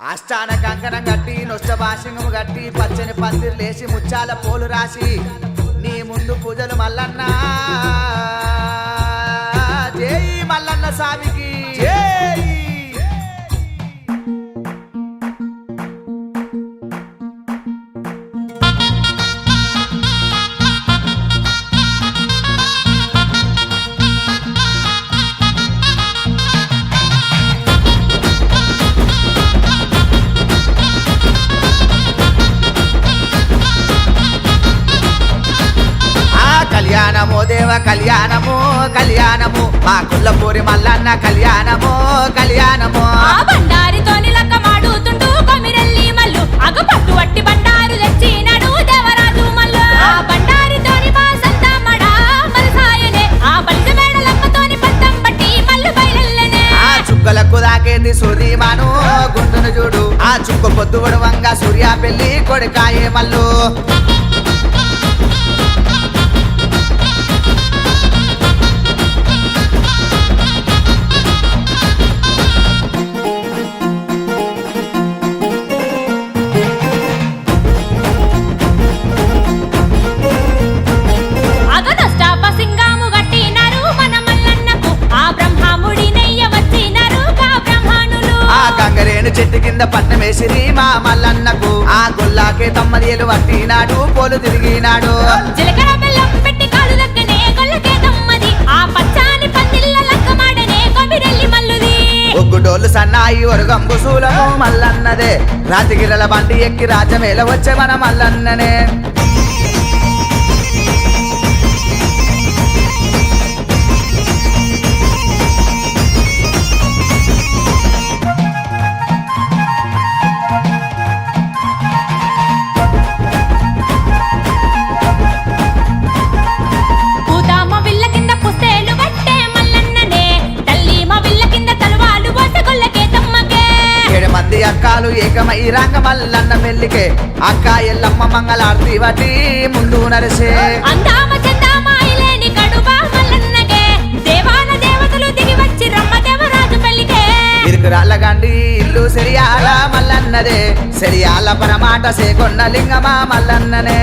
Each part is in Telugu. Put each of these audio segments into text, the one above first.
ఆస్థాన కంకణం కట్టి నొష్ట భాషంగము కట్టి పచ్చని పందిరు లేచి ముచ్చాల పోలు రాసి నీ ముందు పూజలు మల్లన్న. జై మల్లన్న స్వామికి. జై కళ్యాణము కళ్యాణము మా కుల్లపూరి మల్లన్న కళ్యాణము కళ్యాణము. ఆ బండారితోని లక్క మాడుతుంటూ కొమిరెల్లి మల్లు. అగ పట్టు వట్టి బండారు తెచ్చినాడు దేవరాజు మల్లు. ఆ బండారితోని మా సంతమ్మడా మలసాయనే ఆ బలిజ మేడ లక్కతోని పట్టం పట్టి మల్లు బయలెల్లనే. ఆ చుక్కలకు దాకేంది సూర్యమాను గుండును చూడు. ఆ చుక్క పొద్దు వంగ సూర్య పెళ్ళి కొడుకాయే మల్లు. రాయి ఒరుగంబు సూలను మల్లన్నదే. రాతిగిరల బండి ఎక్కి రాజమేల వచ్చే మన మల్లన్ననే. అక్కాలు ఏకమై రంగ మల్లన్న పెళ్ళికే అక్క ఎల్లమ్మ మంగళార్తి వటి ముందు నరిసే అందామ చందామ ఇలేని కడుబా మల్లన్నకే. దేవాన దేవతలు దిగి వచ్చి రమ్మ దేవరాజు పెళ్ళికే ఇరుకురాళ్ళ గండి ఇల్లు సెరియాల మల్లన్నదే. సెరియాల పరమాట సేకొండ లింగమా మల్లన్ననే.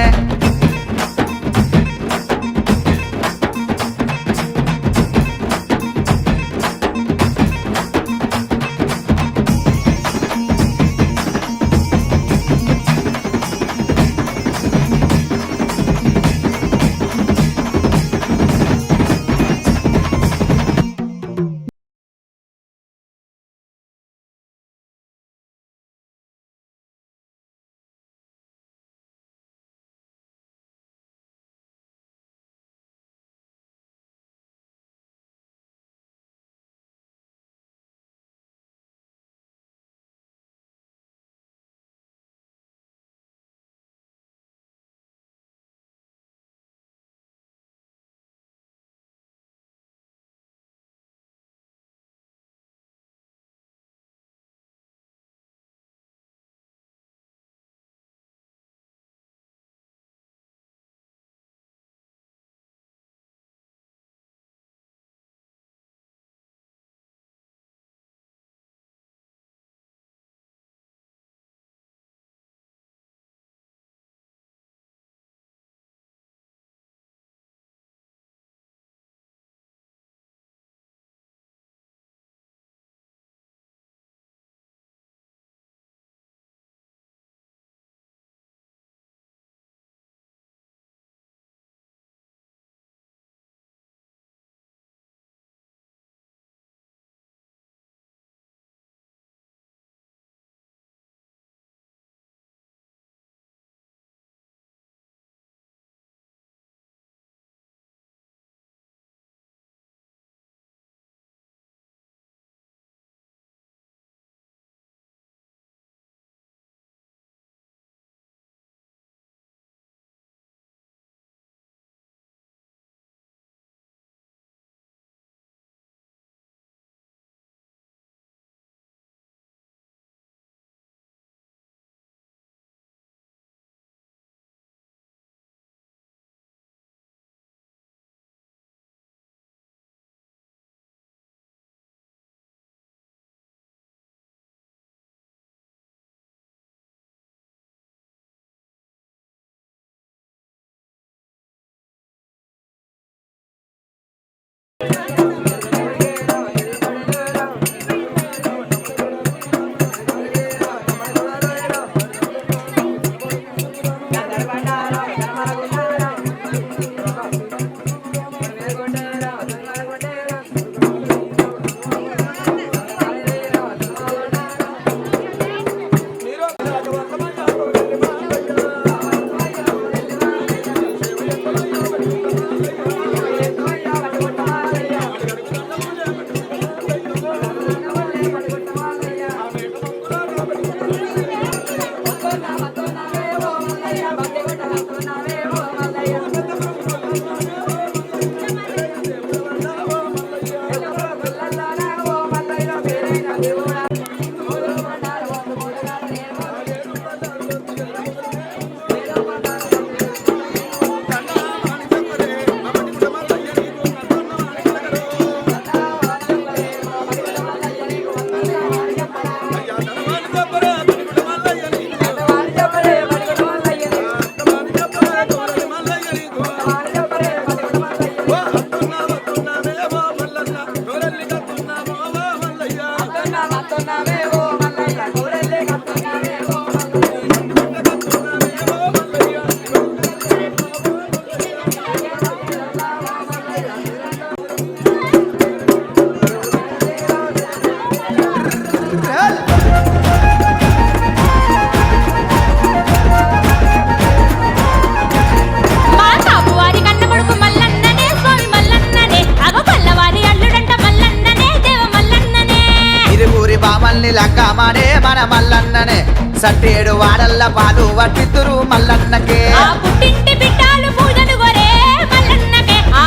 సట్టేడు వాడల్ల పాలు వట్టిద్దురు మల్లన్నకే. పుట్టింటి బిడ్డాలు పూజలు కొరే మల్లన్నకే. ఆ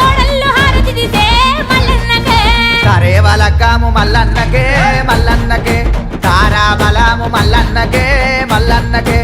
కోడళ్ళు హారతి తీసే మల్లన్నకే. కరేవలక్కము మల్లన్నకే మల్లన్నకే. తారా బలము మల్లన్నకే మల్లన్నకే.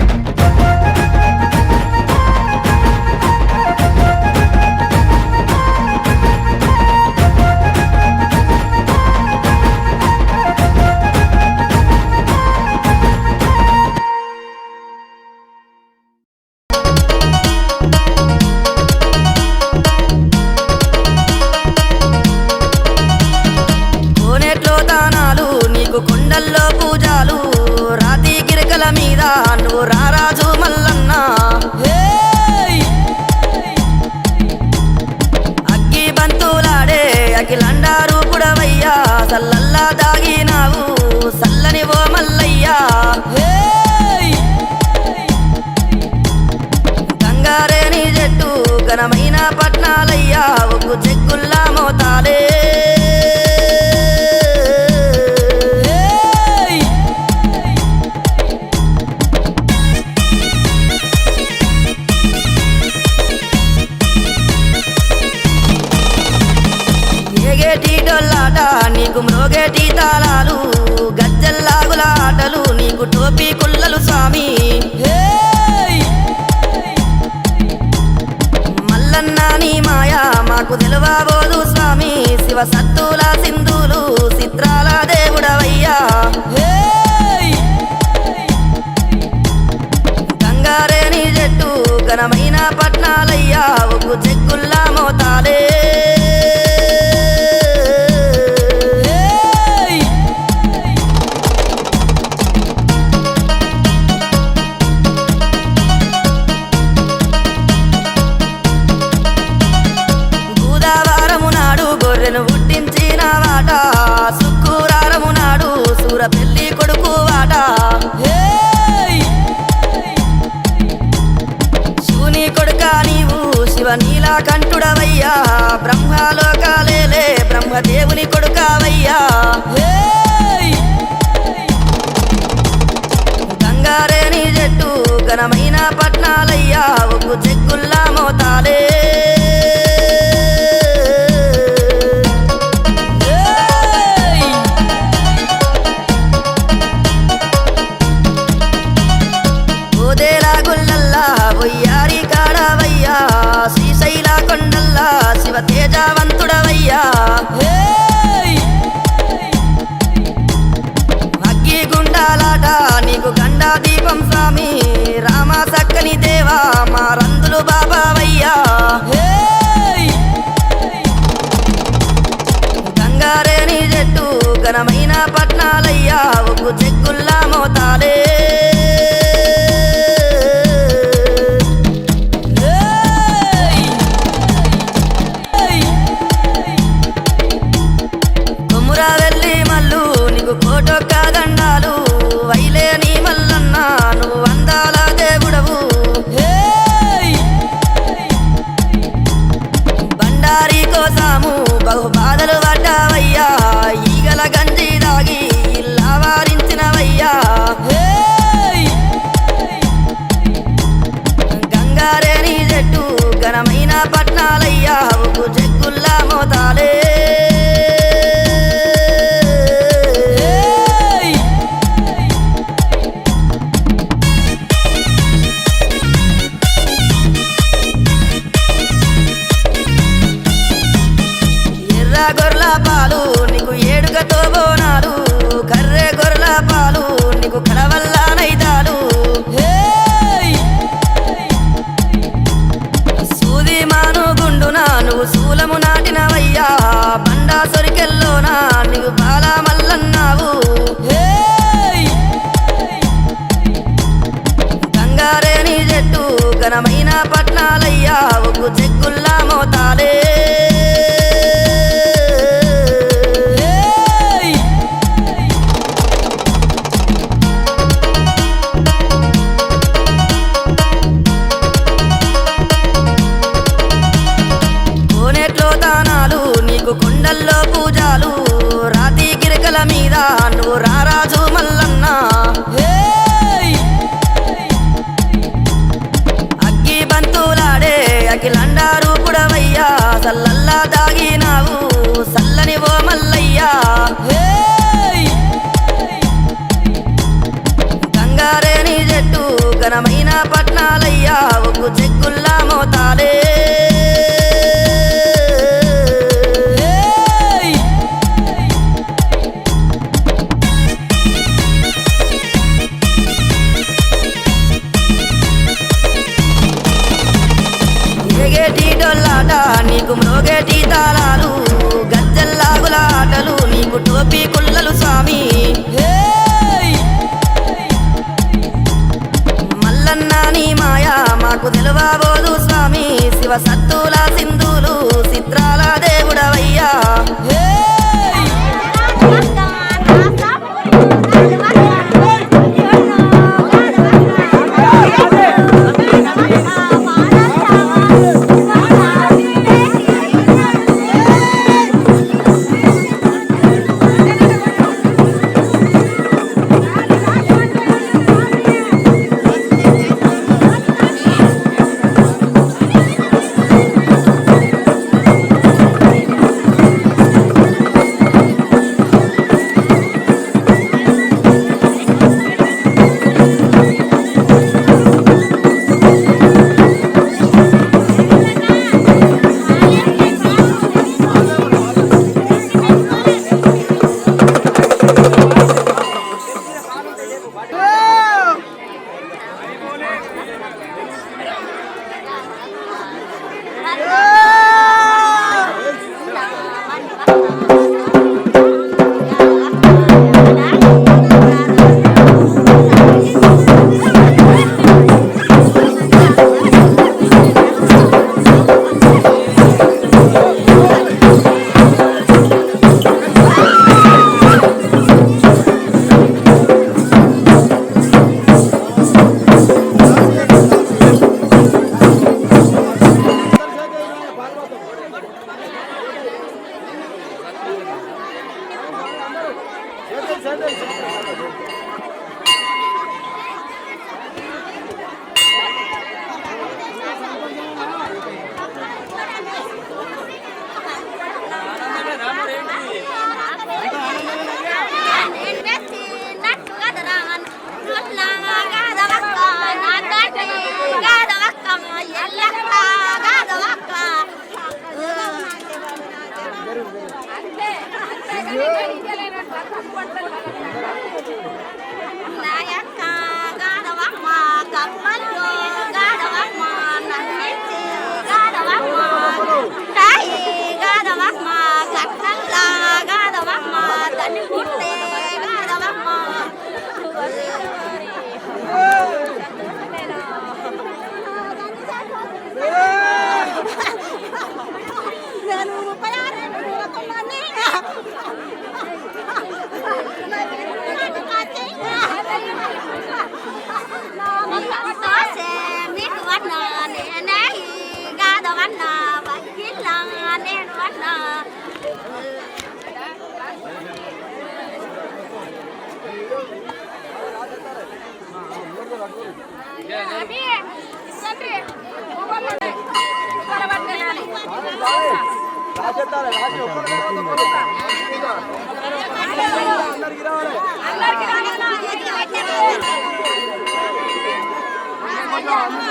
సల్లల్లా దాగినావు సల్లని ఓ మల్లయ్యా. గంగారేణి జట్టు ఘనమైన పట్నాలయ్యా ఒక్కు చెక్కుల్లా మోతాలే. టోపీ కుల్లలు స్వామి. హేయ్! మల్లన్న నీ మాయా మాకు తెలువబోదు స్వామి. శివ సత్తుల సింధులు చిత్రాల దేవుడవయ్యా. హేయ్! గంగారేని జట్టు ఘనమైన పట్నాలయ్యా. ఒక్కు చెక్కుల్లా మోతాలే. గొర్రెను పుట్టించిన వాట. శుక్రవారము నాడు సూర పెళ్ళి కొడుకు వాట! శివుని కొడుక నీవు శివ నీలా కంఠుడవయ్యా. బ్రహ్మలోకాలేలే బ్రహ్మదేవుని కొడుకావయ్యా. హేయ్! గంగారేని జట్టు ఘనమైన పట్నాలయ్యా. ఒక్కు చెక్కుల్లా మోతాలే. చెక్కుల్లా మోతాలే. పట్నాలయ్యా చెక్కుల్లా మోతాలే. గుండున నువ్వు శూలము నాటినవయ్యా. బండా సొరికెల్లోనా నీకు బాలా మల్లన్నావు. హేయ్! గంగారేని జట్టు ఘనమైన పట్నాలయ్యా. ఒక్కు చెక్కుల్లా మోతాలే. బిడ్డ నువ్వు రారాజు మల్లన్న. అగ్గి బంతులాడే అఖిలండారు కుడవయ్యా సల్లల్లా దాగినావు సల్లని మల్లయ్యా. గంగారేని జట్టు ఘనమైన పట్నాలయ్యా. ఒగ్గు చెక్కుల్లా మోతాలే. ఒకటి తాళాలు గజ్జల్లాగుల ఆటలు నీకు టోపీ కుళ్ళలు స్వామి. మల్లన్న నీ మాయా మాకు తెలవబోదు స్వామి. శివ సత్తుల సింధులు చిత్రాల దేవుడవయ్యా. Yes.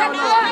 Ah, no, no, no.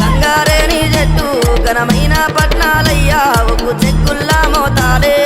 గంగారేణి జట్టు ఘనమైన పట్నాలయ్యా ఒక్కు చెక్కుల్లా మోతాలే.